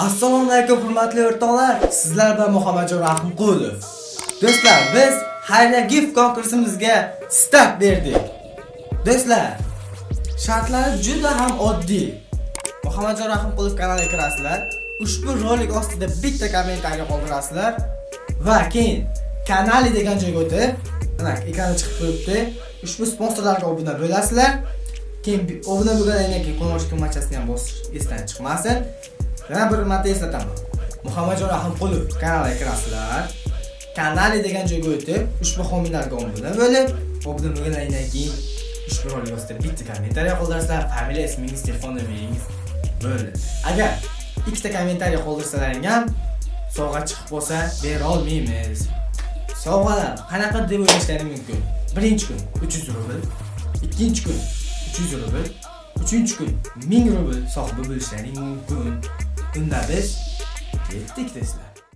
Assalomu alaykum hurmatli o'rtoqlar. Sizlar bilan Muhammadjon Rahimqulov. Do'stlar, biz xayriya gift konkursimizga start berdik. Do'stlar, shartlari juda ham oddiy. Muhammadjon Rahimqulov kanaliga kirasizlar. Ushbu rolik ostida bitta kommentariy qoldirasizlar va keyin kanali degan joyga o'tib, mana ekranda chiqib turibdi. Ushbu sponsorlarga obuna bo'lasizlar. Keyin obuna bo'lgandan keyin qo'ng'iroq tugmachasini ham bosish esdan chiqmasin. Bir marta eslataman. Muhammadjon Rahimqulov kanaliga kirasizlar. Kanali degan joyga o'tib, ushbu homiylarga obuna bo'lib, obuna bo'lgandan keyin ushbu ostida bitta kommentariy qoldirasizlar, familiya, ismingiz, telefon nomeringiz bo'ldi. Agar ikkita kommentariy qoldirsalaring ham sovg'a chiqib qolsa bera olmaymiz. Sovg'alar qanaqa deb o'ylashlaring mumkin? Birinchi kun 300 rubl, ikkinchi kun 300 rubl, uchinchi kun 1000 rubl sohibi bo'lishlaring mumkin. Unda biz ketdik do'stlar.